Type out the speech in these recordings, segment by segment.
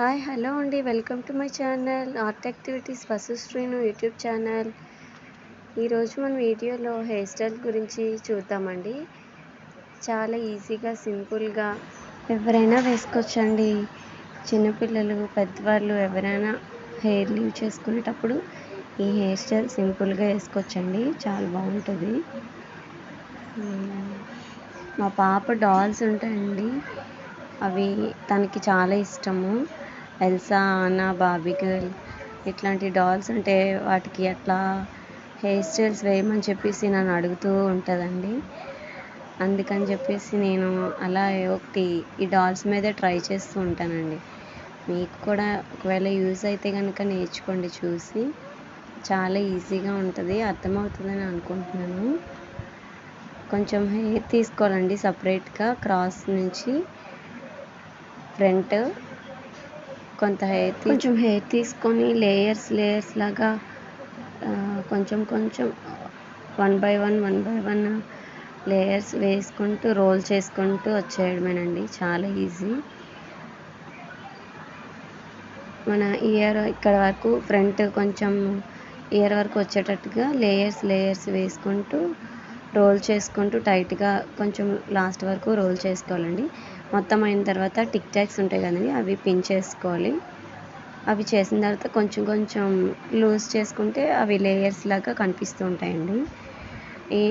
Hi hello అండి. Welcome to my channel art activities వసుశ్రీను YouTube channel. ఈరోజు మన వీడియోలో హెయిర్ స్టైల్ గురించి చూద్దామండి. చాలా ఈజీగా సింపుల్గా ఎవరైనా వేసుకోవచ్చండి. చిన్నపిల్లలు పెద్దవాళ్ళు ఎవరైనా హెయిర్ లీవ్ చేసుకునేటప్పుడు ఈ హెయిర్ స్టైల్ సింపుల్గా వేసుకోవచ్చండి. చాలా బాగుంటుంది. మా పాప డాల్స్ ఉంటాయండి. అవి తనకి చాలా ఇష్టము. ఎల్సా అన్నా బాబీ గర్ల్ ఇట్లాంటి డాల్స్ అంటే వాటికి అట్లా హెయిర్ స్టైల్స్ వేయమని చెప్పేసి నన్ను అడుగుతూ ఉంటుందండి. అందుకని చెప్పేసి నేను అలా ఒకటి ఈ డాల్స్ మీదే ట్రై చేస్తూ ఉంటానండి. మీకు కూడా ఒకవేళ యూజ్ అయితే కనుక నేర్చుకోండి చూసి. చాలా ఈజీగా ఉంటుంది అర్థమవుతుందని అనుకుంటున్నాను. కొంచెం హెయిర్ తీసుకోవాలండి సపరేట్గా క్రాస్ నుంచి ఫ్రంట్ కొంత హెయిర్ కొంచెం హెయిర్ తీసుకొని లేయర్స్ లేయర్స్ లాగా కొంచెం కొంచెం one by one one by one layers వేసుకుంటూ రోల్ చేసుకుంటూ వచ్చేయడమేనండి. చాలా ఈజీ. మన ఇయర్ ఇక్కడ వరకు ఫ్రంట్ కొంచెం ఇయర్ వరకు వచ్చేటట్టుగా లేయర్స్ లేయర్స్ వేసుకుంటూ రోల్ చేసుకుంటూ టైట్గా కొంచెం లాస్ట్ వరకు రోల్ చేసుకోవాలండి. మొత్తం అయిన తర్వాత టిక్ టాక్స్ ఉంటాయి కదండి అవి పిన్ చేసుకోవాలి. అవి చేసిన తర్వాత కొంచెం కొంచెం లూజ్ చేసుకుంటే అవి లేయర్స్ లాగా కనిపిస్తూ ఉంటాయండి.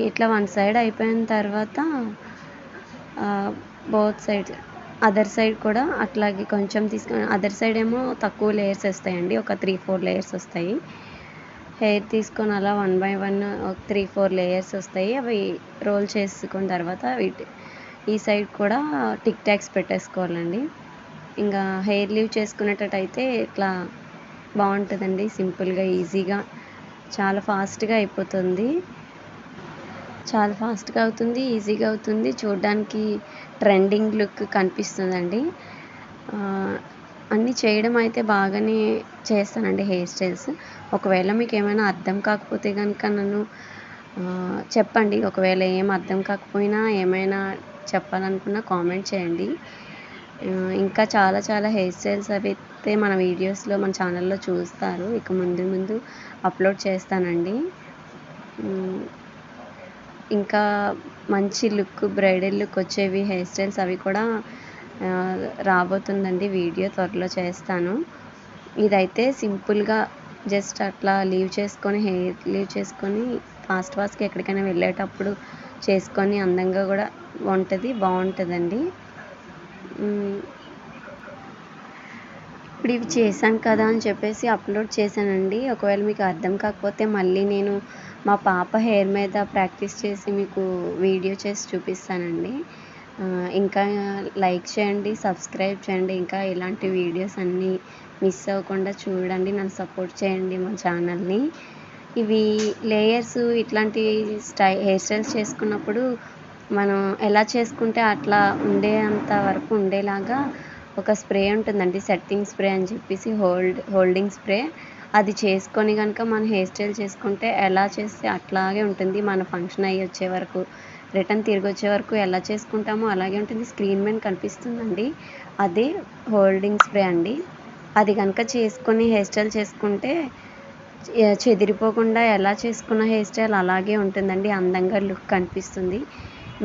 ఇట్లా వన్ సైడ్ అయిపోయిన తర్వాత బోత్ సైడ్ అదర్ సైడ్ కూడా అట్లాగే కొంచెం తీసుకొని అదర్ సైడ్ ఏమో తక్కువ లేయర్స్ వస్తాయండి ఒక త్రీ ఫోర్ లేయర్స్ వస్తాయి. హెయిర్ తీసుకొని అలా one by one three four layers వస్తాయి. అవి రోల్ చేసుకున్న తర్వాత వీటి ఈ సైడ్ కూడా టిక్ టాక్స్ పెట్టేసుకోవాలండి. ఇంకా హెయిర్ లీవ్ చేసుకునేటట్టయితే ఇట్లా బాగుంటుందండి సింపుల్గా ఈజీగా. చాలా ఫాస్ట్గా అయిపోతుంది. చాలా ఫాస్ట్గా అవుతుంది ఈజీగా అవుతుంది. చూడడానికి ట్రెండింగ్ లుక్ కనిపిస్తుందండి. అన్నీ చేయడం అయితే బాగానే చేస్తానండి హెయిర్ స్టైల్స్. ఒకవేళ మీకు ఏమైనా అర్థం కాకపోతే కనుక నన్ను చెప్పండి. ఒకవేళ ఏం అర్థం కాకపోయినా ఏమైనా చెప్పాలనుకున్న కామెంట్ చేయండి. ఇంకా చాలా చాలా హెయిర్ స్టైల్స్ అవి అయితే మన వీడియోస్లో మన ఛానల్లో చూస్తారు. ఇక ముందు ముందు అప్లోడ్ చేస్తానండి. ఇంకా మంచి లుక్ బ్రైడల్ లుక్ వచ్చేవి హెయిర్ స్టైల్స్ అవి కూడా రాబోతుందండి వీడియో. త్వరలో చేస్తాను. ఇదైతే సింపుల్గా జస్ట్ అట్లా లీవ్ చేసుకొని హెయిర్ లీవ్ చేసుకొని ఫాస్ట్ ఫాస్ట్గా ఎక్కడికైనా వెళ్ళేటప్పుడు చేసుకొని అందంగా కూడా ఉంటుంది బాగుంటుందండి. ఇప్పుడు ఇవి చేశాను కదా అని చెప్పేసి అప్లోడ్ చేశానండి. ఒకవేళ మీకు అర్థం కాకపోతే మళ్ళీ నేను మా పాప హెయిర్ మీద ప్రాక్టీస్ చేసి మీకు వీడియో చేసి చూపిస్తానండి. ఇంకా లైక్ చేయండి సబ్స్క్రైబ్ చేయండి. ఇంకా ఇలాంటి వీడియోస్ అన్నీ మిస్ అవ్వకుండా చూడండి నన్ను సపోర్ట్ చేయండి మా ఛానల్ని. ఇవి లేయర్స్ ఇట్లాంటి స్టై హెయిర్ స్టైల్స్ చేసుకున్నప్పుడు మనం ఎలా చేసుకుంటే అట్లా ఉండేంత వరకు ఉండేలాగా ఒక స్ప్రే ఉంటుందండి సెట్టింగ్ స్ప్రే అని చెప్పేసి హోల్డ్ హోల్డింగ్ స్ప్రే. అది చేసుకొని కనుక మనం హెయిర్ స్టైల్ చేసుకుంటే ఎలా చేస్తే అట్లాగే ఉంటుంది. మన ఫంక్షన్ అయ్యి వచ్చే వరకు రిటర్న్ తిరిగి వచ్చే వరకు ఎలా చేసుకుంటామో అలాగే ఉంటుంది. స్క్రీన్ మీద కనిపిస్తుందండి. అదే హోల్డింగ్ స్ప్రే అండి. అది కనుక చేసుకొని హెయిర్ స్టైల్ చేసుకుంటే చెదిరిపోకుండా ఎలా చేసుకున్న హెయిర్ స్టైల్ అలాగే ఉంటుందండి. అందంగా లుక్ కనిపిస్తుంది.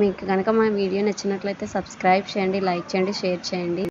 మీకు కనుక మా వీడియో నచ్చినట్లయితే సబ్స్క్రైబ్ చేయండి లైక్ చేయండి షేర్ చేయండి.